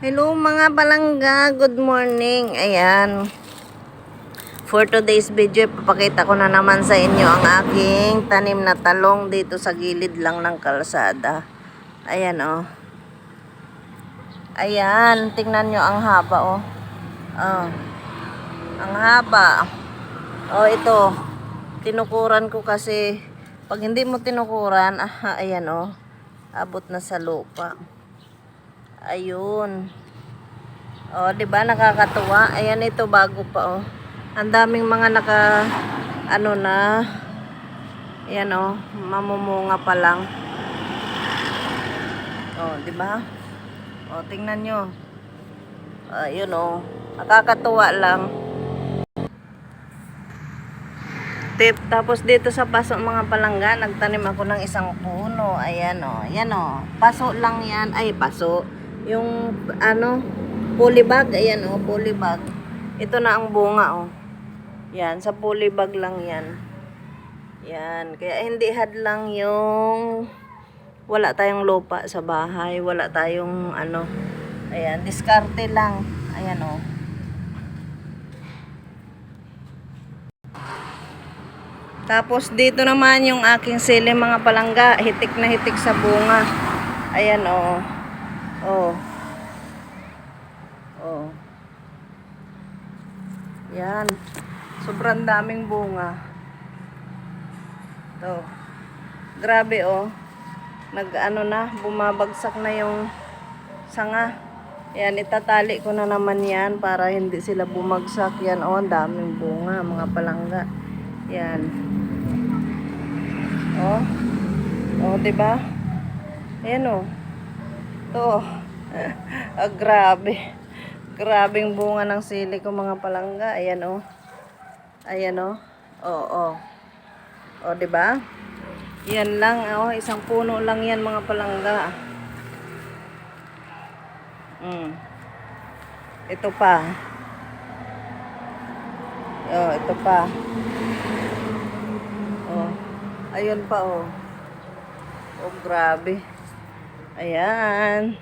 Hello mga palangga, good morning. Ayan. For today's video, papakita ko na naman sa inyo ang aking tanim na talong dito sa gilid lang ng kalsada. Ayan oh. Ayan, tingnan nyo ang haba oh. Oh. Ang haba. Oh, ito. Tinukuran ko kasi pag hindi mo tinukuran, ah, ayan oh. Abot na sa lupa. Ayun. Oh, 'di ba nakakatuwa? Ayan ito bago pa oh. Ang daming mga naka ano na Ayan oh, mamumunga pa lang. Oh, 'di ba? Oh, tingnan nyo. Ayun oh. Nakakatuwa lang. Tip, tapos dito sa paso mga palangga, nagtanim ako ng isang puno. Ayan o. Ayan o. Paso lang yan. Ay, paso. Yung, ano, polybag. Ayan o, polybag. Ito na ang bunga o. Yan, sa polybag lang yan. Yan. Kaya hindi hadlang yung wala tayong lupa sa bahay. Wala tayong, ano, ayan, diskarte lang. Ayan o. Tapos dito naman yung aking sili mga palangga, hitik na hitik sa bunga. Ayan oh. Oh. Oh. Yan. Sobrang daming bunga. To. Grabe oh. Nag ano na, bumabagsak na yung sanga. Yan, itatali ko na naman yan para hindi sila bumagsak. Yan oh, ang daming bunga mga palangga. Yan. Oh. Oh, 'di ba? Ayan oh. To. ah, grabe. Grabing bunga ng sili ko mga palangga. Ayan oh. Ayan oh. Oh, oh. Oh, 'di ba? Yan lang oh, isang puno lang 'yan mga palangga. Mm. Ito pa. Oh, ito pa. Oh. Ayun pa oh. Oh, grabe. Ayan.